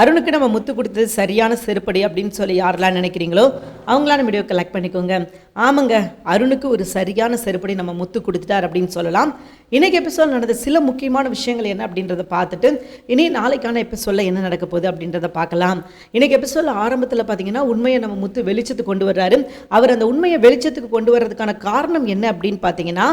அருணுக்கு நம்ம முத்து கொடுத்தது சரியான செருப்படி அப்படின்னு சொல்லி யாரெல்லாம் நினைக்கிறீங்களோ அவங்களாம் வீடியோ கலெக்ட் பண்ணிக்கோங்க. ஆமாங்க அருணுக்கு ஒரு சரியான செருப்படி நம்ம முத்து கொடுத்துட்டார் அப்படின்னு சொல்லலாம். இன்னைக்கு எபிசோட் நடந்த சில முக்கியமான விஷயங்கள் என்ன அப்படின்றத பார்த்துட்டு இனி நாளைக்கான எபிசோடில் என்ன நடக்க போகுது அப்படின்றத பார்க்கலாம். இன்னைக்கு எபிசோட் ஆரம்பத்தில் பார்த்தீங்கன்னா உண்மையை நம்ம முத்து வெளிச்சத்துக்கு கொண்டு வர்றாரு. அவர் அந்த உண்மையை வெளிச்சத்துக்கு கொண்டு வர்றதுக்கான காரணம் என்ன அப்படின்னு பார்த்தீங்கன்னா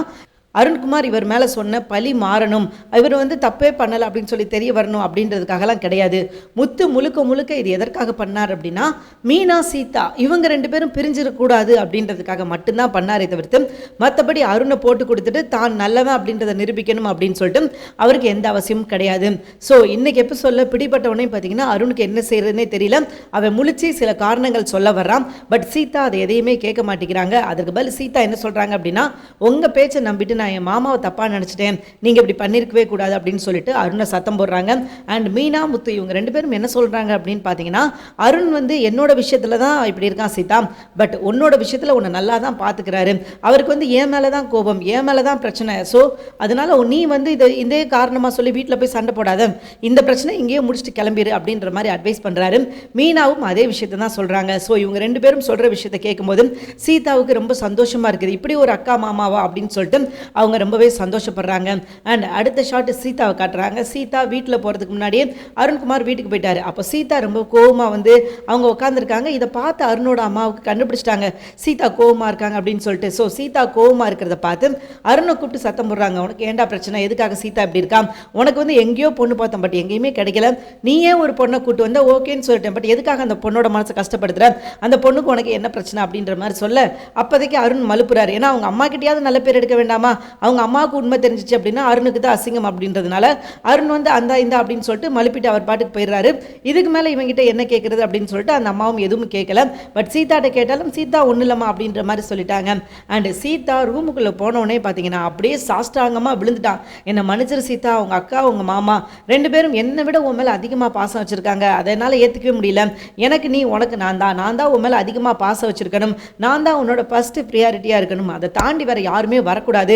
அருண்குமார் இவர் மேலே சொன்ன பழி மாறணும். இவர் வந்து தப்பே பண்ணலை அப்படின்னு சொல்லி தெரிய வரணும் அப்படின்றதுக்காகலாம் கிடையாது. முத்து முழுக்க முழுக்க இது எதற்காக பண்ணார் அப்படின்னா மீனா சீதா இவங்க ரெண்டு பேரும் பிரிஞ்சிடக்கூடாது அப்படின்றதுக்காக மட்டும்தான் பண்ணாரே தவிர்த்து மற்றபடி அருணை போட்டு கொடுத்துட்டு தான் நல்லவன் அப்படின்றத நிரூபிக்கணும் அப்படின்னு சொல்லிட்டு அவருக்கு எந்த அவசியமும் கிடையாது. ஸோ இன்னைக்கு எபிசோடில் பிடிப்பட்டவனே பார்த்தீங்கன்னா அருணுக்கு என்ன செய்யறதுனே தெரியல. அவன் முழிச்சு சில காரணங்கள் சொல்ல வர்றான். பட் சீதா அதை எதையுமே கேட்க மாட்டேங்கிறாங்க. அதுக்கு பதில் சீதா என்ன சொல்கிறாங்க அப்படின்னா உங்கள் பேச்சை நம்பிட்டு நான் என் மாமாவை தப்பாக நினச்சிட்டேன். நீங்கள் இப்படி பண்ணியிருக்கவே கூடாது அப்படின்னு சொல்லிட்டு அருணை சத்தம் போடுறாங்க. அண்ட் மீனா முத்து இவங்க ரெண்டு பேரும் என்ன சொல்கிறாங்க அப்படின்னு பார்த்தீங்கன்னா அருண் வந்து என்னோட விஷயத்தில் தான் இப்படி இருக்கான் சீதா. பட் உன்னோட விஷயத்தில் உன்னை நல்லா தான் பார்த்துக்கிறாரு அவருக்கு வந்து என் மேலே தான் கோபம் என் மேலே தான் பிரச்சனை. ஸோ அதனால் நீ வந்து இதை இதே காரணமாக சொல்லி வீட்டில் போய் சண்டை போடாத. இந்த பிரச்சனை இங்கேயே முடிச்சுட்டு கிளம்பிடு அப்படின்ற மாதிரி அட்வைஸ் பண்ணுறாரு மீனாவும் அதே விஷயத்தை தான் சொல்கிறாங்க ஸோ இவங்க ரெண்டு பேரும் சொல்கிற விஷயத்தை கேட்கும்போது சீதாவுக்கு ரொம்ப சந்தோஷமாக இருக்குது. இப்படி ஒரு அக்கா மாமாவா அப்படின்னு சொல்லிட்டு அவங்க ரொம்பவே சந்தோஷப்படுறாங்க. அண்ட் அடுத்த ஷாட் சீதாவை காட்டுறாங்க. சீதா வீட்டில் போகிறதுக்கு முன்னாடியே அருண்குமார் வீட்டுக்கு போயிட்டார். அப்போ சீதா ரொம்ப கோவமாக வந்து அவங்க உட்காந்துருக்காங்க இதை பார்த்து அருணோட அம்மாவுக்கு கண்டுபிடிச்சிட்டாங்க. சீதா கோவமாக இருக்காங்க அப்படின்னு சொல்லிட்டு. ஸோ சீதா கோவமாக இருக்கிறத பார்த்து அருணை கூப்பிட்டு சத்தம் போடுறாங்க. உனக்கு ஏன்டா பிரச்சனை? எதுக்காக சீதா இப்படி இருக்கா? உனக்கு வந்து எங்கேயோ பொண்ணு பார்த்தேன் பட் எங்கேயுமே கிடைக்கல. நீயே ஒரு பொண்ணை கூட்டு வந்தால் ஓகேன்னு சொல்லிட்டேன் பட் எதுக்காக அந்த பொண்ணோட மனசை கஷ்டப்படுத்துற? அந்த பொண்ணுக்கு உனக்கு என்ன பிரச்சனை? அப்படின்ற மாதிரி சொல்ல அப்போதைக்கு அருண் மலுப்புறாரு. ஏன்னா அவங்க அம்மா கிட்டேயாவது நல்ல பேர் எடுக்க வேண்டாமா? அவங்க அம்மாவுக்கு உண்மை தெரிஞ்சிச்சு அப்படின்னா அருணுக்கு தான் அசிங்கம் அப்படின்றதுனால அருண் வந்து அந்த இந்த அப்படின்னு சொல்லிட்டு மலுப்பிட்டு அவர் பாட்டுக்கு போயிடுறாரு. இதுக்கு மேலே இவங்கிட்ட என்ன கேட்குறது அப்படின்னு சொல்லிட்டு அந்த அம்மாவும் எதுவும் கேட்கல பட் சீதாட்ட கேட்டாலும் சீதா ஒன்றும் இல்லைம்மா அப்படின்ற மாதிரி சொல்லிட்டாங்க. அண்ட் சீதா ரூமுக்குள்ளே போனோடனே பார்த்தீங்கன்னா அப்படியே சாஷ்டாங்கமாக விழுந்துட்டான். என்னை மன்னிச்சிரு சீதா உங்கள் அக்கா உங்கள் மாமா ரெண்டு பேரும் என்னை விட உன் மேலே அதிகமாக பாசம் வச்சுருக்காங்க. அதனால் ஏற்றுக்கவே முடியல. எனக்கு நீ உனக்கு நான் தான். நான் தான் உன் மேலே அதிகமாக பாசம் வச்சுருக்கணும். நான் தான் உன்னோட ஃபஸ்ட்டு ப்ரியாரிட்டியாக இருக்கணும். அதை தாண்டி வேறு யாருமே வரக்கூடாது.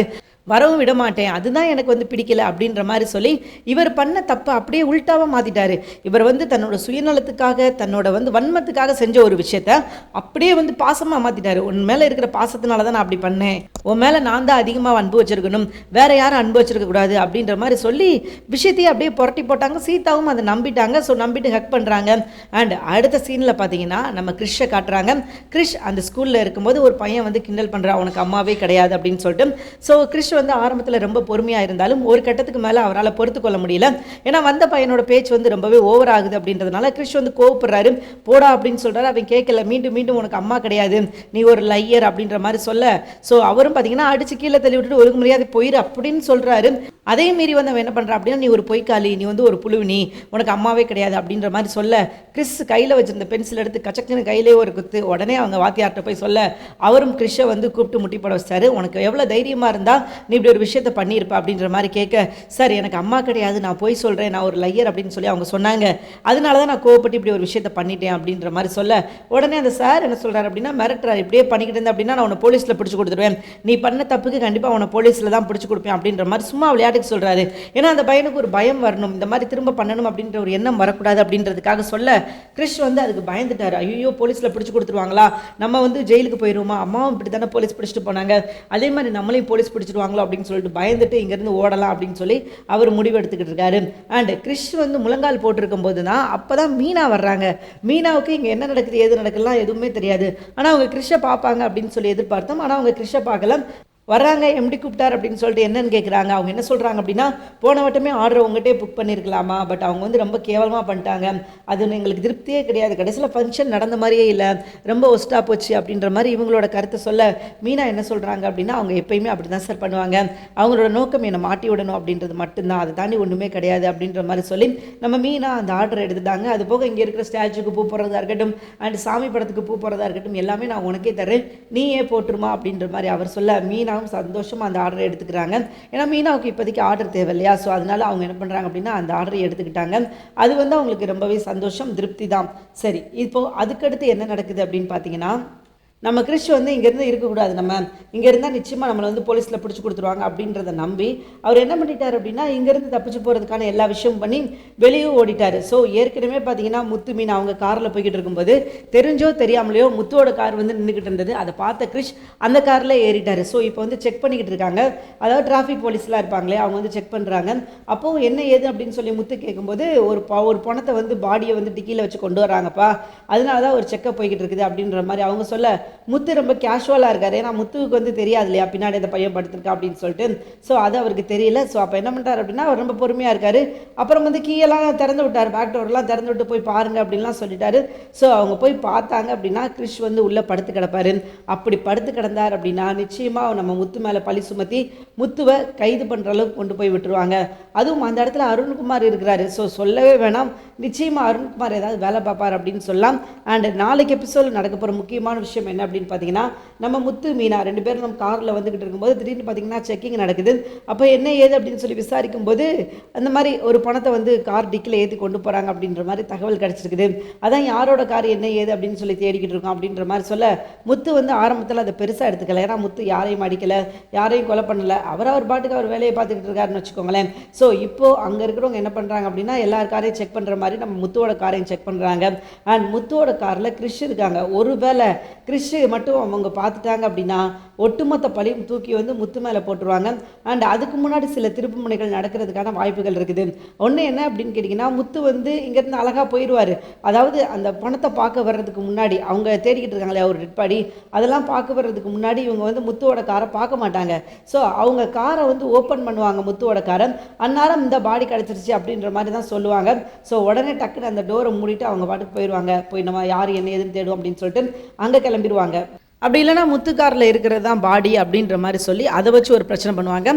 வரவும் விட மாட்டேன் அதுதான் எனக்கு வந்து பிடிக்கல அப்படின்ற மாதிரி சொல்லி இவர் பண்ண தப்பை அப்படியே உள்டாவாக மாற்றிட்டார் இவர் வந்து தன்னோட சுயநலத்துக்காக தன்னோட வந்து வன்மத்துக்காக செஞ்ச ஒரு விஷயத்த அப்படியே வந்து பாசமாக மாற்றிட்டாரு உன் மேலே இருக்கிற பாசத்தினால தான் நான் அப்படி பண்ணேன். உன் மேலே நான் தான் அதிகமாக அன்பு வச்சிருக்கணும். வேற யாரும் அன்பு வச்சிருக்க கூடாது. அப்படின்ற மாதிரி சொல்லி விஷயத்தையே அப்படியே புரட்டி போட்டாங்க. சீதாவும் அதை நம்பிட்டாங்க. ஸோ நம்பிட்டு ஹக் பண்ணுறாங்க அண்ட் அடுத்த சீனில் பார்த்தீங்கன்னா நம்ம கிறிஷை காட்டுறாங்க. கிறிஷ் அந்த ஸ்கூலில் இருக்கும்போது ஒரு பையன் வந்து கிண்டல் பண்ணுறான் உனக்கு அம்மாவே கிடையாது அப்படின்னு சொல்லிட்டு. ஸோ கிறிஷ் வந்து ஆரம்பத்தில் ரொம்ப பொறுமையாக இருந்தாலும் ஒரு கட்டத்துக்கு மேலே அவரால் பொறுத்து கொள்ள முடியல. ஏன்னா வந்த பையனோட பேச்சு வந்து ரொம்பவே ஓவர் ஆகுது அப்படின்றதுனால கிறிஷ் வந்து கோவப்படுறாரு. போடா அப்படின்னு சொல்கிறாரு அவன் கேட்கல மீண்டும் மீண்டும் உனக்கு அம்மா கிடையாது. நீ ஒரு லையர் அப்படின்ற மாதிரி சொல்ல. ஸோ அவரும் பார்த்தீங்கன்னா அடிச்சு கீழே தள்ளி விட்டுட்டு ஒழுங்கு மரியாதை போயிரு அப்படின்னு சொல்கிறாரு அதே மீறி வந்து அவன் என்ன பண்ணுறான் அப்படின்னா நீ ஒரு பொய்க்காளி. நீ வந்து ஒரு புழுவினி. உனக்கு அம்மாவே கிடையாது அப்படின்ற மாதிரி சொல்ல. கிறிஸ் கையில் வச்சிருந்த பென்சில் எடுத்து கச்சக்குன்னு கையிலே ஒரு குத்து. உடனே அவங்க வாத்தியார்கிட்ட போய் சொல்ல. அவரும் கிறிஷை வந்து கூப்பிட்டு முட்டி போட வச்சாரு உனக்கு எவ்வளோ தைரியமாக இருந்தால் நீ இப்படி ஒரு விஷயத்த பண்ணியிருப்ப அப்படின்ற மாதிரி கேட்க சார் எனக்கு அம்மா கிடையாது நான் போய் சொல்கிறேன் நான் ஒரு லையர் அப்படின்னு சொல்லி அவங்க சொன்னாங்க. அதனால தான் நான் கோவப்பட்டு இப்படி ஒரு விஷயத்த பண்ணிட்டேன் அப்படின்ற மாதிரி சொல்ல உடனே அந்த சார் என்ன சொல்கிறார் அப்படின்னா மிரட்டுறாரு இப்படியே பண்ணிக்கிட்டு இருந்தேன் அப்படின்னா நான் உன்னை போலீஸில் பிடிச்சி கொடுத்துருவேன். நீ பண்ண தப்புக்கு கண்டிப்பாக அவனை போலீஸில் தான் பிடிச்சி கொடுப்பேன் அப்படின்ற மாதிரி சும்மா விளையாட்டுக்கு சொல்கிறாரு ஏன்னா அந்த பையனுக்கு ஒரு பயம் வரணும். இந்த மாதிரி திரும்ப பண்ணணும் அப்படின்ற ஒரு எண்ணம் வரக்கூடாது அப்படின்றதுக்காக சொல்ல கிறிஷ் வந்து அதுக்கு பயந்துட்டார். ஐயோ போலீஸில் பிடிச்சி கொடுத்துருவாங்களா? நம்ம வந்து ஜெயிலுக்கு போயிடுவோமா அம்மாவும் இப்படி தானே போலீஸ் பிடிச்சிட்டு போனாங்க. அதே மாதிரி நம்மளையும் போலீஸ் போடுவாங்களோ அப்படின்னு சொல்லிட்டு பயந்துட்டு இங்கேருந்து ஓடலாம் அப்படின்னு சொல்லி அவர் முடிவெடுத்துக்கிட்டு இருக்காரு. அண்டு கிறிஷ் வந்து முழங்கால் போட்டிருக்கும் போது தான் அப்போ தான் மீனா வர்றாங்க. மீனாவுக்கு இங்கே என்ன நடக்குது எது நடக்கலாம் எதுவுமே தெரியாது. ஆனால் அவங்க கிறிஷை பார்ப்பாங்க அப்படின்னு சொல்லி எதிர்பார்த்தோம். ஆனால் அவங்க கிறிஷை பார்க்கலாம் வராங்க எம்டி கூப்பிட்டார் அப்படின்னு சொல்லிட்டு என்னன்னு கேட்குறாங்க அவங்க என்ன சொல்கிறாங்க அப்படின்னா போன வட்டமே ஆர்டர் உங்கள்கிட்டே புக் பண்ணியிருக்கலாமா பட் அவங்க வந்து ரொம்ப கேவலமாக பண்ணிட்டாங்க. அது எங்களுக்கு திருப்தியே கிடையாது. கடைசியில் ஃபங்க்ஷன் நடந்த மாதிரியே இல்லை. ரொம்ப ஒஸ்ட்டாக போச்சு அப்படின்ற மாதிரி இவங்களோட கருத்தை சொல்ல மீனா என்ன சொல்கிறாங்க அப்படின்னா அவங்க எப்பயுமே அப்படி தான் சார் பண்ணுவாங்க. அவங்களோட நோக்கம் என்னை மாட்டி விடணும் அப்படின்றது மட்டும்தான். அதை தாண்டி ஒன்றுமே கிடையாது அப்படின்ற மாதிரி சொல்லி நம்ம மீனா அந்த ஆர்டர் எடுத்துட்டாங்க. அது போக இங்கே இருக்கிற ஸ்டாச்சுக்கு பூ போடுறதா இருக்கட்டும் அண்ட் சாமி படத்துக்கு பூ போடுறதா இருக்கட்டும் எல்லாமே நான் உனக்கே தரேன் நீயே போட்டுருமா அப்படின்ற மாதிரி அவர் சொல்ல மீனா மீனாவும் சந்தோஷமாக அந்த ஆர்டரை எடுத்துக்கிறாங்க. ஏன்னா மீனாவுக்கு இப்போதைக்கு ஆர்டர் தேவை இல்லையா ஸோ அதனால அவங்க என்ன பண்ணுறாங்க அப்படின்னா அந்த ஆர்டரை எடுத்துக்கிட்டாங்க. அது வந்து அவங்களுக்கு ரொம்பவே சந்தோஷம் திருப்தி தான். சரி இப்போ அதுக்கடுத்து என்ன நடக்குது அப்படின்னு பார்த்தீங்கன்னா நம்ம கிறிஷ் வந்து இங்கேருந்து இருக்கக்கூடாது. நம்ம இங்கே இருந்தால் நிச்சயமாக நம்மளை வந்து போலீஸில் பிடிச்சி கொடுத்துருவாங்க அப்படின்றத நம்பி அவர் என்ன பண்ணிட்டார் அப்படின்னா இங்கேருந்து தப்பிச்சு போகிறதுக்கான எல்லா விஷயமும் பண்ணி வெளியே ஓடிட்டார். ஸோ ஏற்கனவே பார்த்தீங்கன்னா முத்து மீன் அவங்க காரில் போய்கிட்டு இருக்கும்போது தெரிஞ்சோ தெரியாமலையோ முத்துவோட கார் வந்து நின்றுக்கிட்டு இருந்தது. அதை பார்த்த கிறிஷ் அந்த காரில் ஏறிட்டார். ஸோ இப்போ வந்து செக் பண்ணிக்கிட்டு இருக்காங்க. அதாவது டிராஃபிக் போலீஸ்லாம் இருப்பாங்களே அவங்க வந்து செக் பண்ணுறாங்க அப்போது என்ன ஏது அப்படின்னு சொல்லி முத்து கேட்கும்போது ஒரு ப ஒரு பணத்தை வந்து பாடியை வந்து டிக்கியில் வச்சு கொண்டு வராங்கப்பா அதனால தான் ஒரு செக்கப் போய்கிட்டு இருக்குது அப்படின்ற மாதிரி அவங்க சொல்ல முத்து ரொம்ப கேஷுவலாக இருக்காரு. ஏன்னா முத்துவுக்கு வந்து தெரியாது இல்லையா பின்னாடி இந்த பையன் படுத்திருக்கா அப்படின்னு சொல்லிட்டு. ஸோ அது அவருக்கு தெரியல. ஸோ அப்போ என்ன பண்ணுறாரு அப்படின்னா அவர் ரொம்ப பொறுமையாக இருக்காரு. அப்புறம் வந்து கீழெல்லாம் திறந்து விட்டார். பேக் டோர்லாம் திறந்து விட்டு போய் பாருங்க அப்படின்லாம் சொல்லிட்டாரு. ஸோ அவங்க போய் பார்த்தாங்க அப்படின்னா கிறிஷ் வந்து உள்ளே படுத்து கிடப்பாரு. அப்படி படுத்து கிடந்தார் அப்படின்னா நிச்சயமாக நம்ம முத்து மேலே பழி சுமத்தி முத்துவை கைது பண்ணுற அளவுக்கு கொண்டு போய் விட்டுருவாங்க. அதுவும் அந்த இடத்துல அருண்குமார் இருக்கிறாரு. ஸோ சொல்லவே வேணாம். நிச்சயமாக அருண்குமார் ஏதாவது வேலை பார்ப்பார் அப்படின்னு சொல்லலாம். அண்ட் நாளைக்கு எபிசோட் நடக்க போகிற முக்கியமான விஷயம் என்ன என்ன அப்படின்னு பார்த்தீங்கன்னா நம்ம முத்து மீனா ரெண்டு பேரும் நம்ம காரில் வந்துக்கிட்டு இருக்கும்போது திடீர்னு பார்த்தீங்கன்னா செக்கிங் நடக்குது. அப்போ என்ன ஏது அப்படின்னு சொல்லி விசாரிக்கும் போது அந்த மாதிரி ஒரு பணத்தை வந்து கார் டிக்கில் ஏற்றி கொண்டு போகிறாங்க அப்படின்ற மாதிரி தகவல் கிடச்சிருக்குது. அதான் யாரோட கார் என்ன ஏது அப்படின்னு சொல்லி தேடிக்கிட்டு இருக்கோம் அப்படின்ற மாதிரி சொல்ல முத்து வந்து ஆரம்பத்தில் அதை பெருசாக எடுத்துக்கல. ஏன்னா முத்து யாரையும் அடிக்கலை யாரையும் கொலை பண்ணலை. அவர் அவர் பாட்டுக்கு அவர் வேலையை பார்த்துக்கிட்டு இருக்காருன்னு வச்சுக்கோங்களேன். ஸோ இப்போ அங்கே இருக்கிறவங்க என்ன பண்ணுறாங்க அப்படின்னா எல்லார் காரையும் செக் பண்ணுற மாதிரி நம்ம முத்துவோட காரையும் செக் பண்ணுறாங்க அண்ட் முத்துவோட காரில் கிறிஷ் இருக்காங்க. ஒருவேளை கிறிஷ் மட்டும் அவங்க பார்த்துட்டாங்க அப்படின்னா ஒட்டுமொத்த பழியும் தூக்கி வந்து முத்து மேலே போட்டுருவாங்க. அண்ட் அதுக்கு முன்னாடி சில திருப்பு முனைகள் நடக்கிறதுக்கான வாய்ப்புகள் இருக்குது. ஒன்று என்ன அப்படின்னு கேட்டிங்கன்னா முத்து வந்து இங்கேருந்து அழகாக போயிடுவார் அதாவது அந்த பணத்தை பார்க்க வர்றதுக்கு முன்னாடி அவங்க தேடிக்கிட்டு இருக்காங்களே அவர் டெட் அதெல்லாம் பார்க்க வர்றதுக்கு முன்னாடி இவங்க வந்து முத்துவோட காரை பார்க்க மாட்டாங்க. ஸோ அவங்க காரை வந்து ஓப்பன் பண்ணுவாங்க முத்துவோட காரை. அந்நேரம் இந்த பாடி கிடச்சிருச்சு அப்படின்ற மாதிரி தான் சொல்லுவாங்க. ஸோ உடனே டக்குன்னு அந்த டோரை மூடிட்டு அவங்க பாட்டுக்கு போயிடுவாங்க போய் நம்ம யார் என்ன ஏதுன்னு தேடும் அப்படின்னு சொல்லிட்டு அங்கே கிளம்பிடுவாங்க அப்படி இல்லைன்னா முத்துக்காரில் இருக்கிறது தான் பாடி அப்படின்ற மாதிரி சொல்லி அதை வச்சு ஒரு பிரச்சனை பண்ணுவாங்க.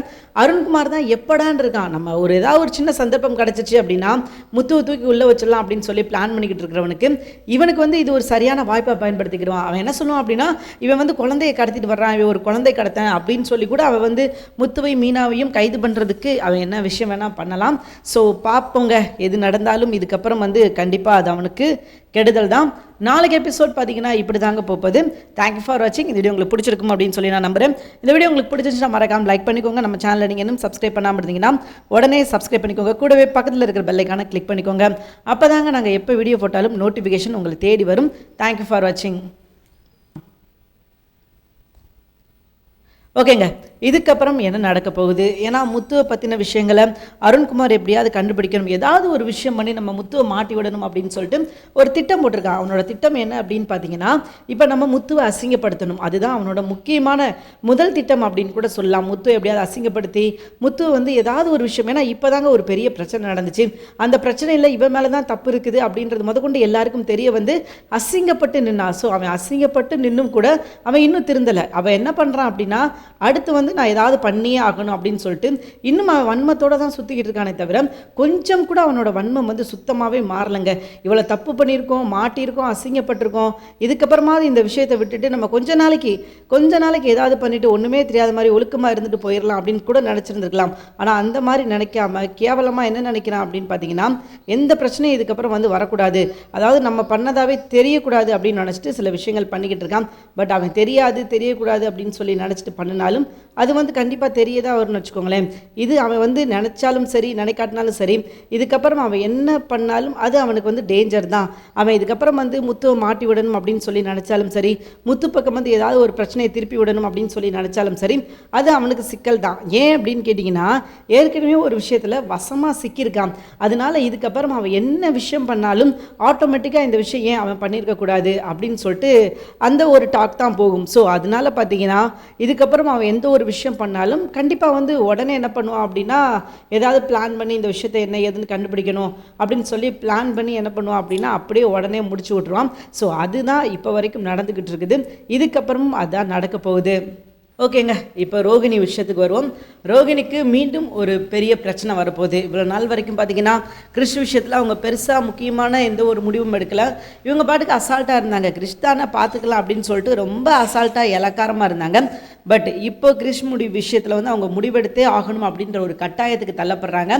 அருண்குமார் தான் எப்படான் இருக்கான். நம்ம ஒரு ஏதாவது ஒரு சின்ன சந்தர்ப்பம் கிடச்சிச்சு அப்படின்னா முத்துவை தூக்கி உள்ளே வச்சிடலாம் அப்படின்னு சொல்லி பிளான் பண்ணிக்கிட்டு இருக்கிறவனுக்கு இவனுக்கு வந்து இது ஒரு சரியான வாய்ப்பை பயன்படுத்திக்கிடுவான். அவன் என்ன சொல்லுவான் அப்படின்னா இவன் வந்து குழந்தையை கடத்திட்டு வர்றான் இவன் ஒரு குழந்தை கடத்தேன் அப்படின்னு சொல்லி கூட அவன் வந்து முத்துவை மீனாவையும் கைது பண்ணுறதுக்கு அவன் என்ன விஷயம் வேணால் பண்ணலாம். ஸோ பார்ப்போங்க எது நடந்தாலும் இதுக்கப்புறம் வந்து கண்டிப்பாக அது அவனுக்கு கெடுதல் தான் நாளைக்கு எபிசோட் பார்த்தீங்கன்னா இப்படி தாங்க போகுது தேங்க்யூ ஃபார் வாட்சிங் இந்த வீடியோ உங்களுக்கு பிடிச்சிருக்கும் அப்படின்னு சொல்லி நான் நம்புறேன். இந்த வீடியோ உங்களுக்கு பிடிச்சிருந்துச்சுன்னா மறக்காம லைக் பண்ணிக்கோங்க. நம்ம சேனலில் நீங்கள் இன்னும் சப்ஸ்கிரைப் பண்ணாமல் இருந்தீங்கன்னா உடனே சப்ஸ்கிரைப் பண்ணிக்கோங்க. கூடவே பக்கத்தில் இருக்கிற பெல்லைக்கான கிளிக் பண்ணிக்கோங்க. அப்போ தாங்க நாங்கள் எப்போ வீடியோ போட்டாலும் நோட்டிஃபிகேஷன் உங்களுக்கு தேடி வரும். தேங்க்யூ ஃபார் வாட்சிங் ஓகேங்க. இதுக்கப்புறம் என்ன நடக்க போகுது? ஏன்னா முத்துவை பற்றின விஷயங்களை அருண்குமார் எப்படியாவது கண்டுபிடிக்கணும். ஏதாவது ஒரு விஷயம் பண்ணி நம்ம முத்துவை மாட்டி விடணும் அப்படின்னு சொல்லிட்டு ஒரு திட்டம் போட்டிருக்கான். அவனோட திட்டம் என்ன அப்படின்னு பார்த்தீங்கன்னா இப்போ நம்ம முத்துவை அசிங்கப்படுத்தணும். அதுதான் அவனோட முக்கியமான முதல் திட்டம் அப்படின்னு கூட சொல்லலாம். முத்துவை எப்படியாவது அசிங்கப்படுத்தி முத்துவை வந்து ஏதாவது ஒரு விஷயம் ஏன்னா இப்போதாங்க ஒரு பெரிய பிரச்சனை நடந்துச்சு. அந்த பிரச்சனையில் இவன் மேலே தான் தப்பு இருக்குது அப்படின்றது முதற்கொண்டு எல்லாருக்கும் தெரிய வந்து அசிங்கப்பட்டு நின்னா ஸோ அவன் அசிங்கப்பட்டு நின்னும் கூட அவன் இன்னும் திருந்தலை. அவன் என்ன பண்ணுறான் அப்படின்னா அடுத்து வந்து நான் ஏதாவது பண்ணியே ஆகணும் அப்படின்னு சொல்லிட்டு இன்னும் அவன் வன்மத்தோட தான் சுற்றிக்கிட்டு இருக்கானே தவிர கொஞ்சம் கூட அவனோட வன்மம் வந்து சுத்தமாகவே மாறலைங்க. இவ்வளோ தப்பு பண்ணியிருக்கோம் மாட்டியிருக்கோம் அசிங்கப்பட்டிருக்கோம். இதுக்கப்புறமா இந்த விஷயத்தை விட்டுட்டு நம்ம கொஞ்ச நாளைக்கு கொஞ்ச நாளைக்கு ஏதாவது பண்ணிட்டு ஒன்றுமே தெரியாத மாதிரி ஒழுக்கமாக இருந்துட்டு போயிடலாம் அப்படின்னு கூட நினச்சிருந்துருக்கலாம். ஆனால் அந்த மாதிரி நினைக்காம கேவலமாக என்ன நினைக்கிறான் அப்படின்னு பார்த்தீங்கன்னா எந்த பிரச்சனையும் இதுக்கப்புறம் வந்து வரக்கூடாது. அதாவது நம்ம பண்ணதாவே தெரியக்கூடாது அப்படின்னு நினச்சிட்டு சில விஷயங்கள் பண்ணிக்கிட்டு இருக்கான். பட் அவன் தெரியாது தெரியக்கூடாது அப்படின்னு சொல்லி நினச்சிட்டு பண்ணினாலும் அது வந்து கண்டிப்பாக தெரியதான் வரும்னு வச்சுக்கோங்களேன். இது அவன் வந்து நினச்சாலும் சரி நினைக்காட்டினாலும் சரி இதுக்கப்புறம் அவன் என்ன பண்ணாலும் அது அவனுக்கு வந்து டேஞ்சர் தான். அவன் இதுக்கப்புறம் வந்து முத்துவை மாட்டி விடணும் அப்படின்னு சொல்லி நினச்சாலும் சரி முத்து பக்கம் வந்து ஏதாவது ஒரு பிரச்சனையை திருப்பி விடணும் அப்படின்னு சொல்லி நினச்சாலும் சரி அது அவனுக்கு சிக்கல் தான். ஏன் அப்படின்னு கேட்டிங்கன்னா ஏற்கனவே ஒரு விஷயத்தில் வசமாக சிக்கியிருக்கான். அதனால இதுக்கப்புறம் அவன் என்ன விஷயம் பண்ணாலும் ஆட்டோமேட்டிக்காக இந்த விஷயம் ஏன் அவன் பண்ணியிருக்கக்கூடாது அப்படின்னு சொல்லிட்டு அந்த ஒரு டாக் தான் போகும். ஸோ அதனால் பார்த்தீங்கன்னா இதுக்கப்புறம் அவன் எந்த ஒரு விஷயம் பண்ணாலும் கண்டிப்பாக வந்து உடனே என்ன பண்ணுவான் அப்படின்னா ஏதாவது பிளான் பண்ணி இந்த விஷயத்தை என்ன ஏதுன்னு கண்டுபிடிக்கணும் அப்படின்னு சொல்லி பிளான் பண்ணி என்ன பண்ணுவான் அப்படின்னா அப்படியே உடனே முடிச்சு விட்ருவான் ஸோ அதுதான் இப்போ வரைக்கும் நடந்துக்கிட்டு இருக்குது. இதுக்கப்புறமும் அதான் நடக்க போகுது. ஓகேங்க. இப்போ ரோகிணி விஷயத்துக்கு வருவோம். ரோகிணிக்கு மீண்டும் ஒரு பெரிய பிரச்சனை வரப்போகுது. இவ்வளோ நாள் வரைக்கும் பார்த்தீங்கன்னா கிறிஷ் விஷயத்தில் அவங்க பெருசாக முக்கியமான எந்த ஒரு முடிவும் எடுக்கலை. இவங்க பாட்டுக்கு அசால்ட்டாக இருந்தாங்க. கிறிஷ் தானே பார்த்துக்கலாம் அப்படின்னு சொல்லிட்டு ரொம்ப அசால்ட்டாக இலக்காரமாக இருந்தாங்க. பட் இப்போ கிறிஷ் முடி விஷயத்தில் வந்து அவங்க முடிவெடுத்தே ஆகணும் அப்படின்ற ஒரு கட்டாயத்துக்கு தள்ளப்படுறாங்க.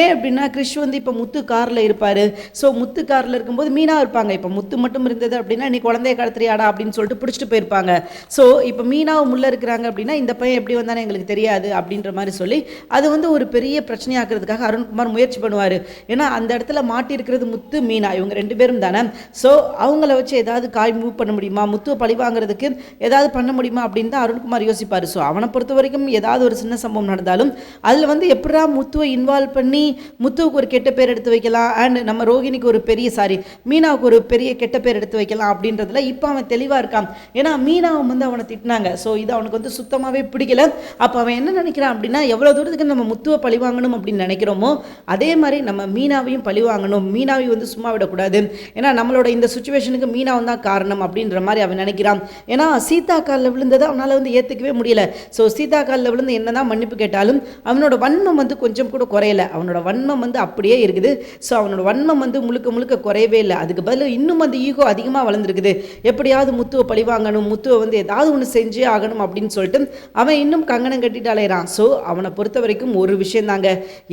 ஏன் அப்படின்னா கிறிஷ் வந்து இப்போ முத்து காரில் இருப்பார். ஸோ முத்து காரில் இருக்கும்போது மீனாக இருப்பாங்க. இப்போ முத்து மட்டும் இருந்தது அப்படின்னா நீ குழந்தைய கடத்துறியாடா அப்படின்னு சொல்லிட்டு பிடிச்சிட்டு போயிருப்பாங்க. ஸோ இப்போ மீனாவும் முள்ள இருக்கிறாங்க அப்படின்னா இந்த பையன் எப்படி வந்தானே எங்களுக்கு தெரியாது அப்படின்ற மாதிரி சொல்லி அது வந்து ஒரு பெரிய பிரச்சனையாக்குறதுக்காக அருண்குமார் முயற்சி பண்ணுவார். ஏன்னா அந்த இடத்துல மாட்டியிருக்கிறது முத்து மீனா. இவங்க ரெண்டு பேரும் தானே. ஸோ அவங்கள வச்சு ஏதாவது காய் மூவ் பண்ண முடியுமா? முத்துவை பழி வாங்குறதுக்கு ஏதாவது பண்ண முடியுமா? அப்படின்னு தான் அருண்குமார் யோசிப்பார். ஸோ அவனை பொறுத்த வரைக்கும் ஏதாவது ஒரு சின்ன சம்பவம் நடந்தாலும் அதில் வந்து எப்படா முத்துவை இன்வால்வ் பண்ணி முத்துவுக்கு ஒரு கெட்ட பேர் எடுத்து வைக்கலாம்? அண்ட் நம்ம ரோகிணிக்கு ஒரு பெரிய சாரி மீனாவுக்கு ஒரு பெரிய கெட்ட பேர் எடுத்து வைக்கலாம் அப்படின்றதுல இப்போ அவன் தெளிவாக இருக்கான். ஏன்னா மீனாவை வந்து அவனை திட்டினாங்க. ஸோ இது அவனுக்கு வந்து சுத்தமாகவே பிடிக்கல. அப்போ அவன் என்ன நினைக்கிறான் அப்படின்னா எவ்வளோ தூரத்துக்கு நம்ம முத்துவை பழி வாங்கணும் அப்படின்னு நினைக்கிறோமோ அதே மாதிரி நம்ம மீனாவையும் பழி வாங்கணும். மீனாவை வந்து சும்மா விடக்கூடாது. ஏன்னா நம்மளோட இந்த சுச்சுவேஷனுக்கு மீனாவும் தான் காரணம் அப்படின்ற மாதிரி அவன் நினைக்கிறான். ஏன்னா சீதா காலில் விழுந்ததை அவனால் வந்து ஏற்றுக்கவே முடியல. ஸோ சீதா காலில் விழுந்து என்னதான் மன்னிப்பு கேட்டாலும் அவனோட வன்மம் வந்து கொஞ்சம் கூட குறையல. அவனோட வன்மம் வந்து அப்படியே இருக்குது. ஸோ அவனோட வன்மம் வந்து முழுக்க முழுக்க குறையவே இல்லை. அதுக்கு பதில் இன்னும் அந்த ஈகோ அதிகமாக வளர்ந்துருக்குது. எப்படியாவது முத்துவை பழி வாங்கணும் முத்துவை வந்து ஏதாவது ஒன்று செஞ்சே ஆகணும் அப்படின்னு சொல்லிட்டு அவன் இன்னும் கங்கணம் கட்டிட்டு அலையிறான். ஸோ அவனை பொறுத்த வரைக்கும் ஒரு விஷயம் தாங்க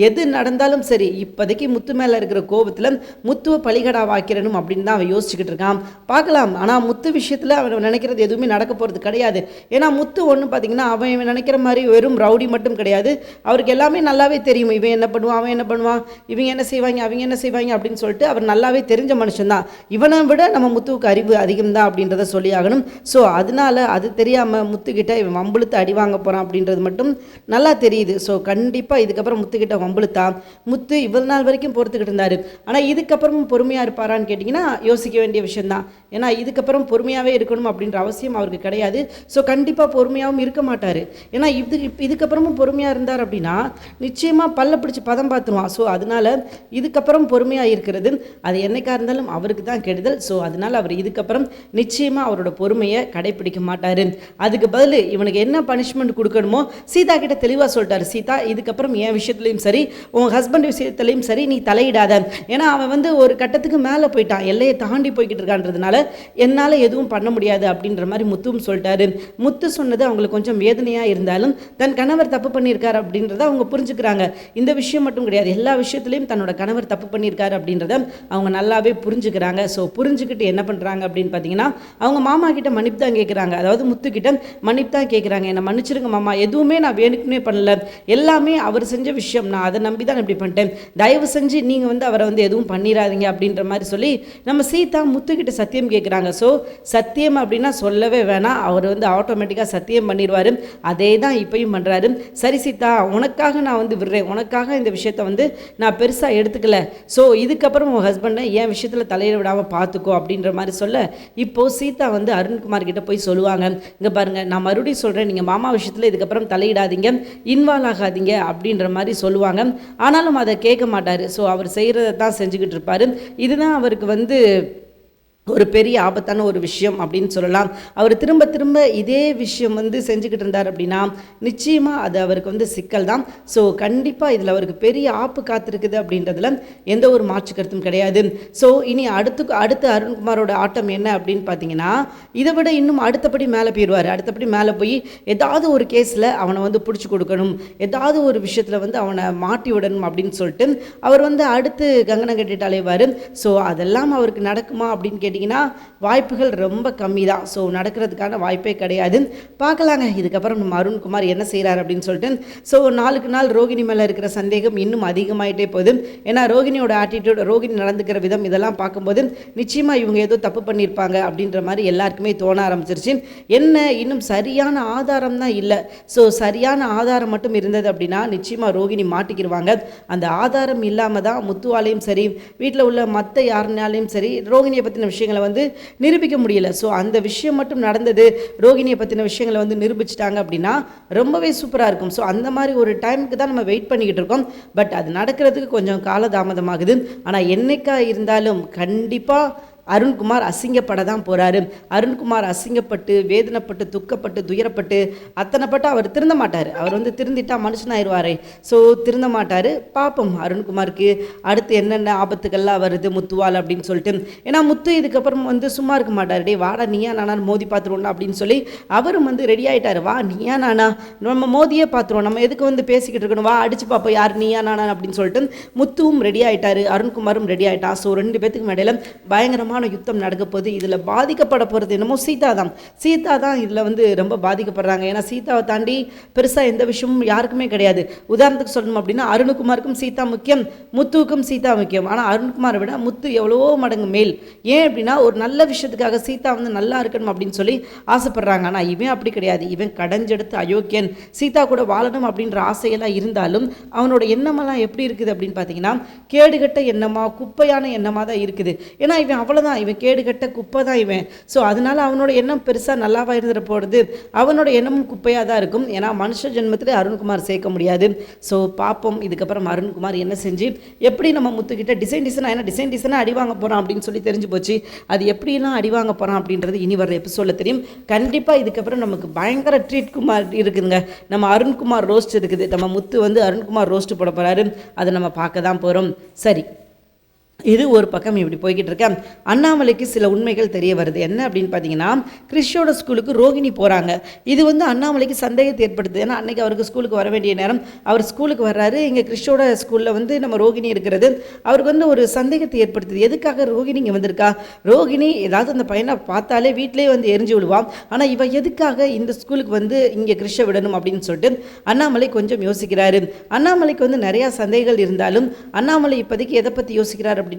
எது நடந்தாலும் சரி இப்போதைக்கு முத்து மேலே இருக்கிற கோபத்தில் முத்துவை பலிகடா வாக்கிறனும் அப்படின்னு தான் அவன் யோசிச்சுக்கிட்டு இருக்கான். பார்க்கலாம். ஆனால் முத்து விஷயத்தில் அவன் நினைக்கிறது எதுவுமே நடக்க போகிறது கிடையாது. ஏன்னா முத்து ஒன்று பார்த்தீங்கன்னா அவன் நினைக்கிற மாதிரி வெறும் ரவுடி மட்டும் கிடையாது. அவருக்கு எல்லாமே நல்லாவே தெரியும். இவன் என்ன பண்ணுவான் அவன் என்ன பண்ணுவான் இவங்க என்ன செய்வாங்க அவங்க என்ன செய்வாங்க அப்படின்னு சொல்லிட்டு அவர் நல்லாவே தெரிஞ்ச மனுஷன்தான் இவனை விட நம்ம முத்துவுக்கு அறிவு அதிகம் தான் அப்படின்றத சொல்லி ஆகணும். ஸோ அதனால அது தெரியாமல் முத்துக்கிட்ட இவன் வம்புழுத்து அடி வாங்க போகிறான் அப்படின்றது மட்டும் நல்லா தெரியுது. ஸோ கண்டிப்பாக இதுக்கப்புறம் முத்துக்கிட்ட வம்புழுத்தா? முத்து இவ்வளவு நாள் வரைக்கும் பொறுத்துக்கிட்டு இருந்தார். ஆனால் இதுக்கப்புறமும் பொறுமையாக இருப்பாரான்னு கேட்டிங்கன்னா யோசிக்க வேண்டிய விஷயம்தான். ஏன்னா இதுக்கப்புறம் பொறுமையாகவே இருக்கணும் அப்படின்ற அவசியம் அவருக்கு கிடையாது. ஸோ கண்டிப்பாக பொறுமையாகவும் இருக்க மாட்டார். ஏன்னா இது இதுக்கப்புறமும் பொறுமையாக இருந்தார் அப்படின்னா நிச்சயமாக பல்ல பிடிச்சி பதம் பார்த்துருவான் ஸோ அதனால இதுக்கப்புறம் பொறுமையாக இருக்கிறது அது என்னைக்கா இருந்தாலும் அவருக்கு தான் கெடுதல். ஸோ அதனால அவர் இதுக்கப்புறம் நிச்சயமாக அவரோட பொறுமையை கடைப்பிடிக்க மாட்டார். அதுக்கு பதில் இவனுக்கு என்ன பனிஷ்மெண்ட் கொடுக்கணுமோ சீதா கிட்ட தெளிவாக சொல்லிட்டாரு. சீதா இதுக்கப்புறம் என் விஷயத்துலையும் சரி உன் ஹஸ்பண்ட் விஷயத்துலையும் சரி நீ தலையிடாத. ஏன்னா அவன் வந்து ஒரு கட்டத்துக்கு மேலே போயிட்டான். எல்லையை தாண்டி போய்கிட்டு இருக்கான்றதுனால என்னால் எதுவும் பண்ண முடியாது அப்படின்ற மாதிரி முத்துவும் சொல்லிட்டாரு. முத்து சொன்னது அவங்களுக்கு கொஞ்சம் வேதனையாக இருந்தாலும் தன் கணவர் தப்பு பண்ணியிருக்காரு அப்படின்றத அவங்க புரிஞ்சுக்கிறாங்க. இந்த விஷயம் மட்டும் கிடையாது. எல்லா விஷயத்துலையும் தன்னோட கணவர் தப்பு பண்ணியிருக்காரு அப்படின்றத அவங்க நல்லாவே புரிஞ்சுக்கிறாங்க. ஸோ புரிஞ்சுக்கிட்டு என்ன பண்ணுறாங்க அப்படின்னு பார்த்தீங்கன்னா அவங்க மாமா கிட்ட மன்னிப்பு தான் கேட்குறாங்க அதாவது முத்து கிட்ட மன்னிப்பு தான் கேட்குறாங்க என்னை மன்னிச்சிருங்க மாமா. எதுவுமே நான் வேணுக்குமே பண்ணல. எல்லாமே அவர் செஞ்ச விஷயம். நான் அதை நம்பி தான் இப்படி பண்ணிட்டேன். தயவு செஞ்சு நீங்கள் வந்து அவரை வந்து எதுவும் பண்ணிடாதீங்க அப்படின்ற மாதிரி சொல்லி நம்ம சீதா முத்துக்கிட்ட சத்தியம் கேட்குறாங்க ஸோ சத்தியம் அப்படின்னா சொல்லவே வேணாம். அவர் வந்து ஆட்டோமேட்டிக்காக சத்தியம் பண்ணிடுவார். அதே தான் இப்பயும் பண்ணுறாரு சரி சீதா உனக்காக நான் வந்து விடுறேன். உனக்காக இந்த விஷயத்த வந்து நான் பெருசாக எடுத்துக்கல. ஸோ இதுக்கப்புறம் உன் ஹஸ்பண்டை என் விஷயத்தில் தலையிட விடாமல் பார்த்துக்கோ அப்படின்ற மாதிரி சொல்ல இப்போது சீதா வந்து அருண்குமார் கிட்டே போய் சொல்லுவாங்க. இங்கே பாருங்கள் நான் மறுபடியும் சொல்கிறேன் நீங்கள் மாமா விஷயத்தில் இதுக்கப்புறம் தலையிடாதீங்க இன்வால்வ் ஆகாதீங்க அப்படின்ற மாதிரி சொல்லுவாங்க. ஆனாலும் அதை கேட்க மாட்டார். ஸோ அவர் செய்கிறத தான் செஞ்சுக்கிட்டு இருப்பார். இதுதான் அவருக்கு வந்து ஒரு பெரிய ஆபத்தான ஒரு விஷயம் அப்படின்னு சொல்லலாம். அவர் திரும்ப திரும்ப இதே விஷயம் வந்து செஞ்சுக்கிட்டு இருந்தார் அப்படின்னா நிச்சயமாக அது அவருக்கு வந்து சிக்கல் தான். ஸோ கண்டிப்பாக இதில் அவருக்கு பெரிய ஆப்பு காத்திருக்குது அப்படின்றதுல எந்த ஒரு மாற்று கருத்தும் கிடையாது. ஸோ இனி அடுத்து அடுத்து அருண்குமாரோட ஆட்டம் என்ன அப்படின்னு பார்த்தீங்கன்னா இதை விட இன்னும் அடுத்தபடி மேலே போயிடுவார் அடுத்தபடி மேலே போய் ஏதாவது ஒரு கேஸில் அவனை வந்து பிடிச்சி கொடுக்கணும். ஏதாவது ஒரு விஷயத்தில் வந்து அவனை மாட்டி விடணும் அப்படின்னு சொல்லிட்டு அவர் வந்து அடுத்து கங்கணம் கட்டிட்டு அலைவார். ஸோ அதெல்லாம் அவருக்கு நடக்குமா அப்படின்னு கேட்டிங்கன்னா வாய்ப்புகள் ரொம்ப கம்மி தான் ஸோ நடக்கிறதுக்கான வாய்ப்பே கிடையாது. பார்க்கலாங்க. இதுக்கப்புறம் நம்ம அருண்குமார் என்ன செய்கிறார் அப்படின்னு சொல்லிட்டு ஸோ நாளுக்கு நாள் ரோகிணி மேலே இருக்கிற சந்தேகம் இன்னும் அதிகமாயிட்டே போகுது. ஏன்னா ரோகிணியோட ஆட்டிடியூட் ரோகிணி நடந்துக்கிற விதம் இதெல்லாம் பார்க்கும்போது நிச்சயமாக இவங்க ஏதோ தப்பு பண்ணியிருப்பாங்க அப்படின்ற மாதிரி எல்லாருக்குமே தோண ஆரம்பிச்சிருச்சு. என்ன இன்னும் சரியான ஆதாரம் தான் இல்லை. ஸோ சரியான ஆதாரம் மட்டும் இருந்தது அப்படின்னா நிச்சயமாக ரோகிணி மாட்டிக்கிடுவாங்க அந்த ஆதாரம் இல்லாமல் தான் முத்துவாலையும் சரி வீட்டில் உள்ள மற்ற யாருனாலையும் சரி ரோகிணியை பற்றின விஷயங்களை வந்து நிரூபிக்க முடியல. ஸோ அந்த விஷயம் மட்டும் நடந்தது ரோகிணியை பற்றின விஷயங்களை வந்து நிரூபிச்சிட்டாங்க அப்படின்னா ரொம்பவே சூப்பராக இருக்கும். ஸோ அந்த மாதிரி ஒரு டைமுக்கு தான் நம்ம வெயிட் பண்ணிக்கிட்டு இருக்கோம். பட் அது நடக்கிறதுக்கு கொஞ்சம் காலதாமதமாகுது. ஆனால் என்னைக்கா இருந்தாலும் கண்டிப்பாக அருண்குமார் அசிங்கப்பட தான் போகிறாரு அருண்குமார் அசிங்கப்பட்டு வேதனைப்பட்டு துக்கப்பட்டு துயரப்பட்டு அத்தனைப்பட்டு அவர் திருந்த மாட்டார். அவர் வந்து திருந்திட்டா மனுஷனாயிருவாரே. ஸோ திருந்த மாட்டார். பார்ப்போம் அருண்குமாருக்கு. அடுத்து என்னென்ன ஆபத்துக்கள்லாம் வருது முத்துவால் அப்படின்னு சொல்லிட்டு. ஏன்னா முத்து இதுக்கப்புறம் வந்து சும்மா இருக்க மாட்டார். டே வாடா நீயா நானா மோதி பார்த்துருவோம் அப்படின்னு சொல்லி அவரும் வந்து ரெடி ஆகிட்டார் வா நீயா நானா? நம்ம மோதியே பார்த்துருவோம் நம்ம எதுக்கு வந்து பேசிக்கிட்டு இருக்கணும்? வா அடிச்சு பார்ப்போம் யார்? நீயா நானா? அப்படின்னு சொல்லிட்டு முத்துவும் ரெடி ஆகிட்டார் அருண்குமாரும் ரெடி ஆகிட்டான் ஸோ ரெண்டு பேத்துக்கு மேடையில் பயங்கரமான யுத்தம் நடக்க போகுது. இதில் பாதிக்கப்பட போகிறது என்னமோ சீதா தான். சீதா தான் இதில் வந்து ரொம்ப பாதிக்கப்படுறாங்க. ஏன்னா சீதாவை தாண்டி பெருசாக எந்த விஷயமும் யாருக்குமே கிடையாது. உதாரணத்துக்கு சொல்லணும் அப்படின்னா அருண்குமாருக்கும் சீதா முக்கியம் முத்துவுக்கும் சீதா முக்கியம். ஆனால் அருண்குமாரை விட முத்து எவ்வளவோ மடங்கு மேல். ஏன் அப்படின்னா ஒரு நல்ல விஷயத்துக்காக சீதா வந்து நல்லா இருக்கணும் அப்படின்னு சொல்லி ஆசைப்படுறாங்க. ஆனால் இவன் அப்படி கிடையாது. இவன் கடைஞ்செடுத்து அயோக்கியன். சீதா கூட வாழணும் அப்படின்ற ஆசையெல்லாம் இருந்தாலும் அவனோட எண்ணமெல்லாம் எப்படி இருக்குது அப்படின்னு பார்த்தீங்கன்னா கேடுகட்ட எண்ணமாக குப்பையான எண்ணமாக தான் இருக்குது. ஏன்னா இவன் அவ்வளோ தான் இவன் கேடுகட்ட குப்பை தான் இவன். ஸோ அதனால அவனோட எண்ணம் பெருசாக நல்லாவா இருந்துட போகிறது அவனோட எண்ணமும் குப்பையாக தான் இருக்கும். ஏன்னா மனுஷ ஜென்மத்தில் அருண்குமார் சேர்க்க முடியாது. ஸோ பார்ப்போம் இதுக்கப்புறம் அருண்குமார் என்ன செஞ்சு எப்படி நம்ம முத்துக்கிட்ட டிசைன் டிசைனாக ஏன்னா டிசைன் டிசைனாக அடி வாங்க போகிறான் அப்படின்னு சொல்லி தெரிஞ்சு போச்சு. அது எப்படிலாம் அடி வாங்க போகிறான் அப்படின்றது இனி வர எபிசோடில் தெரியும். கண்டிப்பாக இதுக்கப்புறம் நமக்கு பயங்கர ட்ரீட் குமார் இருக்குதுங்க. நம்ம அருண்குமார் ரோஸ்ட் இருக்குது. நம்ம முத்து வந்து அருண்குமார் ரோஸ்ட் போட போகிறாரு அதை நம்ம பார்க்க தான் போகிறோம் சரி. இது ஒரு பக்கம் இப்படி போய்கிட்டு இருக்கேன் அண்ணாமலைக்கு சில உண்மைகள் தெரிய வருது. என்ன அப்படின்னு பார்த்தீங்கன்னா கிறிஷோட ஸ்கூலுக்கு ரோகிணி போகிறாங்க இது வந்து அண்ணாமலைக்கு சந்தேகத்தை ஏற்படுத்துது. ஏன்னா அன்றைக்கி அவருக்கு ஸ்கூலுக்கு வர வேண்டிய நேரம் அவர் ஸ்கூலுக்கு வர்றாரு. இங்கே கிறிஷோட ஸ்கூலில் வந்து நம்ம ரோகிணி இருக்கிறது. அவருக்கு வந்து ஒரு சந்தேகத்தை ஏற்படுத்துது. எதுக்காக ரோகிணி இங்கே வந்திருக்கா? ரோகிணி ஏதாவது அந்த பையனை பார்த்தாலே வீட்டிலே வந்து எரிஞ்சு விடுவான் ஆனால் இவ எதுக்காக இந்த ஸ்கூலுக்கு வந்து இங்கே கிறிஷை விடணும் அப்படின்னு சொல்லிட்டு அண்ணாமலை கொஞ்சம் யோசிக்கிறாரு. அண்ணாமலைக்கு வந்து நிறையா சந்தேகங்கள் இருந்தாலும் அண்ணாமலை இப்போதைக்கு எதை பற்றி யோசிக்கிறார் அப்படின்னு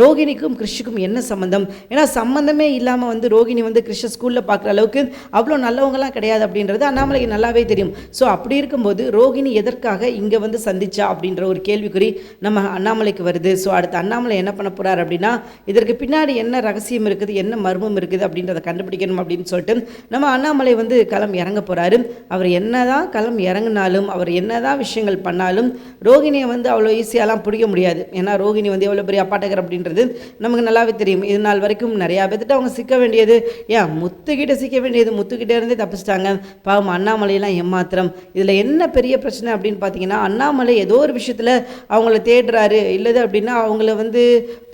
ரோகிணிக்கும் கிறிஷுக்கும் என்ன சம்மந்தம் ஏன்னா சம்மந்தமே இல்லாமல் வந்து ரோகிணி வந்து கிறிஷ ஸ்கூலில் பார்க்குற அளவுக்கு அவ்வளோ நல்லவங்களாம் கிடையாது அப்படின்றது அண்ணாமலைக்கு நல்லாவே தெரியும். ஸோ அப்படி இருக்கும்போது ரோகிணி எதற்காக இங்கே வந்து சந்திச்சா அப்படின்ற ஒரு கேள்விக்குறி நம்ம அண்ணாமலைக்கு வருது. ஸோ அடுத்து அண்ணாமலை என்ன பண்ண போகிறார் அப்படின்னா இதற்கு பின்னாடி என்ன ரகசியம் இருக்குது என்ன மர்மம் இருக்குது அப்படின்றத கண்டுபிடிக்கணும் அப்படின்னு சொல்லிட்டு நம்ம அண்ணாமலை வந்து களம் இறங்க போகிறாரு அவர் என்னதான் களம் இறங்கினாலும் அவர் என்னதான் விஷயங்கள் பண்ணாலும் ரோகிணியை வந்து அவ்வளோ ஈஸியாலாம் பிடிக்க முடியாது. ஏன்னா ரோகிணி வந்து எவ்வளோ பெரிய அப்பா அப்பாட்டகர் அப்படின்றது நமக்கு நல்லாவே தெரியும். இது நாள் வரைக்கும் நிறையா பேர்த்திட்ட அவங்க சிக்க வேண்டியது ஏன் முத்துக்கிட்ட சிக்க வேண்டியது முத்துக்கிட்டே இருந்தே தப்பிச்சிட்டாங்க. பாவம் அண்ணாமலையெல்லாம் ஏமாத்திரம். இதில் என்ன பெரிய பிரச்சனை அப்படின்னு பார்த்தீங்கன்னா அண்ணாமலை ஏதோ ஒரு விஷயத்தில் அவங்கள தேடுறாரு. இல்லது அப்படின்னா அவங்கள வந்து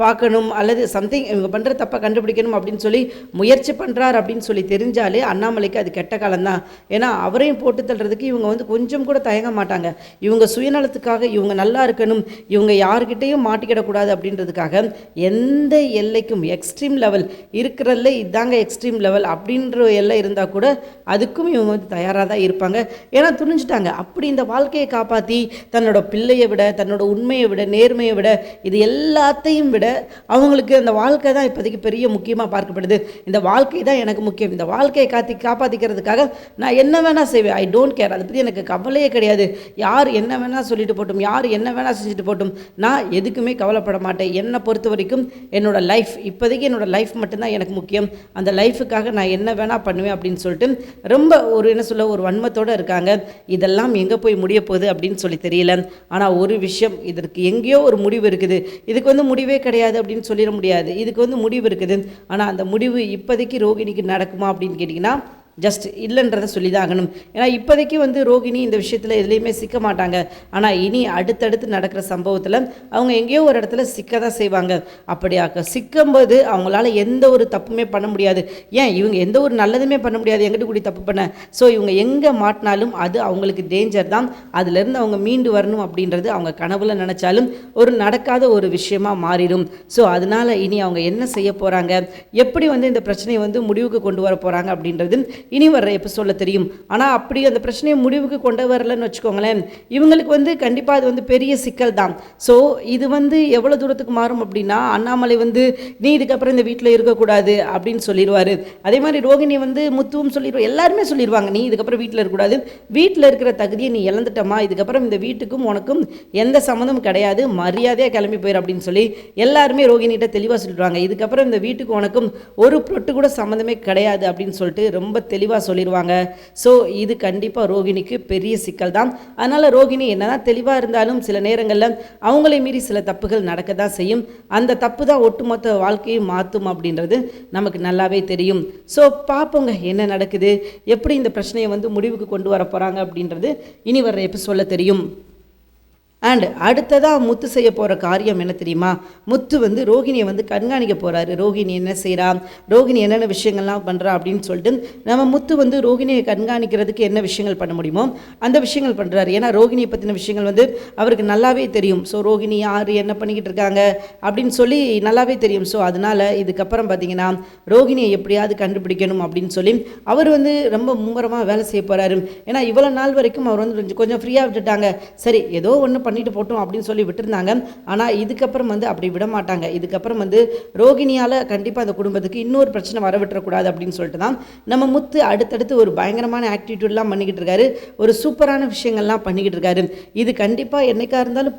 பார்க்கணும் அல்லது சம்திங் இவங்க பண்ணுற தப்பை கண்டுபிடிக்கணும் அப்படின்னு சொல்லி முயற்சி பண்ணுறாரு அப்படின்னு சொல்லி தெரிஞ்சாலே அண்ணாமலைக்கு அது கெட்ட காலம்தான். ஏன்னா அவரையும் போட்டு தள்ளுறதுக்கு இவங்க வந்து கொஞ்சம் கூட தயங்க மாட்டாங்க. இவங்க சுயநலத்துக்காக இவங்க நல்லா இருக்கணும். இவங்க யாருக்கிட்டையும் மாட்டிக்கிடக்கூடாது அப்படின்றதுக்காக எந்த எல்லைக்கும் எக்ஸ்ட்ரீம் லெவல் இருக்கிறதுல இதாங்க எக்ஸ்ட்ரீம் லெவல் அப்படின்ற எல்லை இருந்தால் கூட அதுக்கும் இவங்க வந்து தயாராக தான் இருப்பாங்க. ஏன்னா துணிஞ்சிட்டாங்க. அப்படி இந்த வாழ்க்கையை காப்பாற்றி தன்னோட பிள்ளையை விட தன்னோட உண்மையை விட நேர்மையை விட இது எல்லாத்தையும் விட அவங்களுக்கு அந்த வாழ்க்கை தான் இப்போதைக்கு பெரிய முக்கியமாக பார்க்கப்படுது. இந்த வாழ்க்கை தான் எனக்கு முக்கியம். இந்த வாழ்க்கையை காத்தி காப்பாற்றிக்கிறதுக்காக நான் என்ன வேணால் செய்வேன். ஐ டோன்ட் கேர் அதை பற்றி எனக்கு கவலையே கிடையாது. யார் என்ன வேணால் சொல்லிட்டு போட்டும். யார் என்ன வேணால் செஞ்சுட்டு போட்டும். நான் எதுக்குமே கவலைப்பட மாட்டேன். என்னை பொறுத்த வரைக்கும் என்னோடய லைஃப் இப்போதைக்கு என்னோடய லைஃப் மட்டும்தான் எனக்கு முக்கியம். அந்த லைஃபுக்காக நான் என்ன வேணால் பண்ணுவேன் அப்படின்னு சொல்லிட்டு ரொம்ப ஒரு என்ன சொல்ல ஒரு வன்மத்தோடு இருக்காங்க. இதெல்லாம் எங்கே போய் முடிய போகுது அப்படின்னு சொல்லி தெரியல. ஆனால் ஒரு விஷயம் இதற்கு எங்கேயோ ஒரு முடிவு இருக்குது. இதுக்கு வந்து முடிவே கிடையாது அப்படின்னு சொல்லிட முடியாது. இதுக்கு வந்து முடிவு இருக்குது. ஆனால் அந்த முடிவு இப்போதைக்கு ரோகிணிக்கு நடக்குமா அப்படின்னு கேட்டிங்கன்னா ஜஸ்ட் இல்லைன்றதை சொல்லி தான் ஆகணும் ஏன்னா இப்போதைக்கு வந்து ரோகிணி இந்த விஷயத்தில் எதுலேயுமே சிக்க மாட்டாங்க. ஆனால் இனி அடுத்தடுத்து நடக்கிற சம்பவத்தில் அவங்க எங்கேயோ ஒரு இடத்துல சிக்க தான் செய்வாங்க. அப்படியாக்க சிக்கும்போது அவங்களால எந்த ஒரு தப்புமே பண்ண முடியாது. ஏன்? இவங்க எந்த ஒரு நல்லதுமே பண்ண முடியாது. எங்கிட்ட கூடி தப்பு பண்ண. ஸோ இவங்க எங்கே மாட்டினாலும் அது அவங்களுக்கு டேஞ்சர் தான். அதுலேருந்து அவங்க மீண்டு வரணும் அப்படின்றது அவங்க கனவுல நினச்சாலும் ஒரு நடக்காத ஒரு விஷயமா மாறிடும். ஸோ அதனால இனி அவங்க என்ன செய்ய போகிறாங்க எப்படி வந்து இந்த பிரச்சனையை வந்து முடிவுக்கு கொண்டு வர போகிறாங்க அப்படின்றது இனி வர்ற எபிசோடில் தெரியும். ஆனால் அப்படி அந்த பிரச்சனையை முடிவுக்கு கொண்டு வரலன்னு வச்சுக்கோங்களேன். இவங்களுக்கு வந்து கண்டிப்பாக அது வந்து பெரிய சிக்கல் தான். ஸோ இது வந்து எவ்வளோ தூரத்துக்கு மாறும் அப்படின்னா அண்ணாமலை வந்து நீ இதுக்கப்புறம் இந்த வீட்டில் இருக்கக்கூடாது அப்படின்னு சொல்லிடுவார். அதே மாதிரி ரோகிணி வந்து முத்துவும் சொல்லிடுவோம் எல்லாருமே சொல்லிடுவாங்க நீ இதுக்கப்புறம் வீட்டில் இருக்கக்கூடாது. வீட்டில் இருக்கிற தகுதியை நீ இழந்துட்டமா இதுக்கப்புறம் இந்த வீட்டுக்கும் உனக்கும் எந்த சம்மந்தமும் கிடையாது. மரியாதையாக கிளம்பி போயிரு அப்படின்னு சொல்லி எல்லாருமே ரோகிணிகிட்ட தெளிவாக சொல்லிடுவாங்க. இதுக்கப்புறம் இந்த வீட்டுக்கு உனக்கும் ஒரு பொட்டு கூட சம்மந்தமே கிடையாது அப்படின்னு சொல்லிட்டு ரொம்ப தெளிவாக சொல்லிடுவாங்க ஸோ இது கண்டிப்பாக ரோகிணிக்கு பெரிய சிக்கல் தான். அதனால் ரோகிணி என்னதான் தெளிவாக இருந்தாலும் சில நேரங்களில் அவங்களை மீறி சில தப்புகள் நடக்க தான் செய்யும். அந்த தப்பு தான் ஒட்டுமொத்த வாழ்க்கையை மாற்றும் அப்படின்றது நமக்கு நல்லாவே தெரியும். ஸோ பார்ப்போங்க என்ன நடக்குது? எப்படி இந்த பிரச்சனையை வந்து முடிவுக்கு கொண்டு வர போகிறாங்க அப்படின்றது இனி வர்ற எபிசோடில் தெரியும். அண்ட் அடுத்ததாக முத்து செய்ய போகிற காரியம் என்ன தெரியுமா? முத்து வந்து ரோகிணியை வந்து கண்காணிக்க போகிறாரு ரோகிணி என்ன செய்கிறா ரோகிணி என்னென்ன விஷயங்கள்லாம் பண்ணுறா அப்படின்னு சொல்லிட்டு நம்ம முத்து வந்து ரோகிணியை கண்காணிக்கிறதுக்கு என்ன விஷயங்கள் பண்ண முடியுமோ அந்த விஷயங்கள் பண்ணுறாரு ஏன்னா ரோகிணியை பற்றின விஷயங்கள் வந்து அவருக்கு நல்லாவே தெரியும். ஸோ ரோகிணி யார்? என்ன பண்ணிக்கிட்டு இருக்காங்க? அப்படின்னு சொல்லி நல்லாவே தெரியும். ஸோ அதனால் இதுக்கப்புறம் பார்த்தீங்கன்னா ரோகிணியை எப்படியாவது கண்டுபிடிக்கணும் அப்படின்னு சொல்லி அவர் வந்து ரொம்ப மும்முரமாக வேலை செய்ய போகிறாரு ஏன்னா இவ்வளோ நாள் வரைக்கும் அவர் வந்து கொஞ்சம் கொஞ்சம் ஃப்ரீயாக விட்டுட்டாங்க. சரி ஏதோ ஒன்று பண்ணிட்டு போட்டோம் அப்படின்னு சொல்லி விட்டுருந்தாங்க. ஆனால் இதுக்கப்புறம் வந்து அப்படி விட மாட்டாங்க. இதுக்கப்புறம் வந்து ரோகிணியால் கண்டிப்பாக அந்த குடும்பத்துக்கு இன்னொரு பிரச்சனை வர விட்டுறக்கூடாது அப்படின்னு சொல்லிட்டு தான் நம்ம முத்து அடுத்தடுத்து ஒரு பயங்கரமான ஆக்டிடியூட்லாம் பண்ணிக்கிட்டு இருக்காரு. ஒரு சூப்பரான விஷயங்கள்லாம் பண்ணிக்கிட்டு இருக்காரு. இது கண்டிப்பாக என்னைக்கா இருந்தாலும்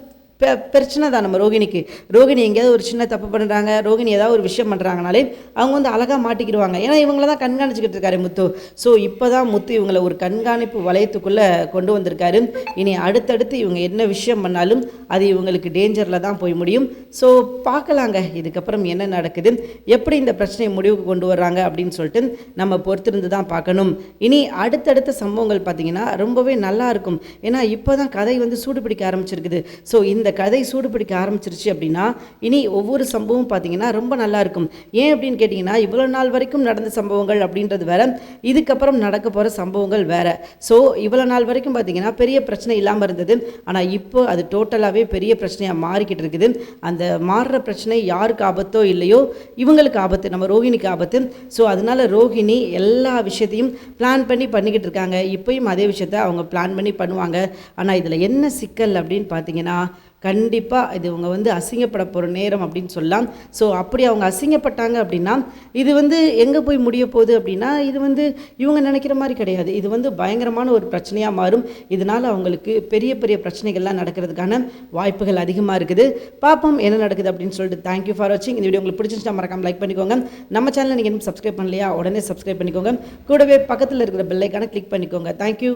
பிரச்சனை தான் நம்ம ரோகிணிக்கு. ரோகிணி எங்கேயாவது ஒரு சின்ன தப்பு பண்ணுறாங்க ரோகிணி ஏதாவது ஒரு விஷயம் பண்ணுறாங்கனாலே அவங்க வந்து அழகாக மாட்டிக்கிடுவாங்க. ஏன்னா இவங்கள தான் கண்காணிச்சிக்கிட்டு இருக்காரு முத்து. ஸோ இப்போ தான் முத்து இவங்களை ஒரு கண்காணிப்பு வளையத்துக்குள்ளே கொண்டு வந்திருக்காரு. இனி அடுத்தடுத்து இவங்க என்ன விஷயம் பண்ணாலும் அது இவங்களுக்கு டேஞ்சரில் தான் போய் முடியும். ஸோ பார்க்கலாங்க இதுக்கப்புறம் என்ன நடக்குது? எப்படி இந்த பிரச்சனையை முடிவுக்கு கொண்டு வர்றாங்க அப்படின்னு சொல்லிட்டு நம்ம பொறுத்திருந்து தான் பார்க்கணும். இனி அடுத்தடுத்த சம்பவங்கள் பார்த்தீங்கன்னா ரொம்பவே நல்லா இருக்கும். ஏன்னா இப்போ தான் கதை வந்து சூடு பிடிக்க ஆரம்பிச்சிருக்குது. ஸோ இந்த கதை சூடு பிடிக்க ஆரம்பிச்சிருச்சு அப்படின்னா இனி ஒவ்வொரு சம்பவம் பார்த்தீங்கன்னா ரொம்ப நல்லாயிருக்கும் ஏன் அப்படின்னு கேட்டிங்கன்னா இவ்வளோ நாள் வரைக்கும் நடந்த சம்பவங்கள் அப்படின்றது வேற இதுக்கப்புறம் நடக்க போகிற சம்பவங்கள் வேற. ஸோ இவ்வளோ நாள் வரைக்கும் பார்த்தீங்கன்னா பெரிய பிரச்சனை இல்லாமல் இருந்தது. ஆனால் இப்போ அது டோட்டலாகவே பெரிய பிரச்சனையாக மாறிக்கிட்டு இருக்குது. அந்த மாறுற பிரச்சனை யாருக்கு ஆபத்தோ இல்லையோ இவங்களுக்கு ஆபத்து நம்ம ரோகிணிக்கு ஆபத்து. ஸோ அதனால் ரோகிணி எல்லா விஷயத்தையும் பிளான் பண்ணி பண்ணிக்கிட்டு இருக்காங்க. இப்பயும் அதே விஷயத்த அவங்க பிளான் பண்ணி பண்ணுவாங்க. ஆனால் இதில் என்ன சிக்கல் அப்படின்னு பார்த்தீங்கன்னா கண்டிப்பாக இது இவங்க வந்து அசிங்கப்பட போகிற நேரம் அப்படின்னு சொல்லலாம். ஸோ அப்படி அவங்க அசிங்கப்பட்டாங்க அப்படின்னா இது வந்து எங்கே போய் முடிய போகுது அப்படின்னா இது வந்து இவங்க நினைக்கிற மாதிரி கிடையாது. இது வந்து பயங்கரமான ஒரு பிரச்சனையாக மாறும். இதனால் அவங்களுக்கு பெரிய பெரிய பிரச்சனைகள்லாம் நடக்கிறதுக்கான வாய்ப்புகள் அதிகமாக இருக்குது. பார்ப்போம் என்ன நடக்குது அப்படின்னு சொல்லிட்டு. தேங்க்யூ ஃபார் வாட்சிங் இந்த வீடியோ உங்களுக்கு பிடிச்சிருந்தா மறக்காம லைக் பண்ணிக்கோங்க. நம்ம சேனல் நீங்கள் இன்னும் சப்ஸ்கிரைப் பண்ணலையா? உடனே சப்ஸ்கிரைப் பண்ணிக்கோங்க. கூடவே பக்கத்தில் இருக்கிற பெல்லைக்கான கிளிக் பண்ணிக்கோங்க. தேங்க்யூ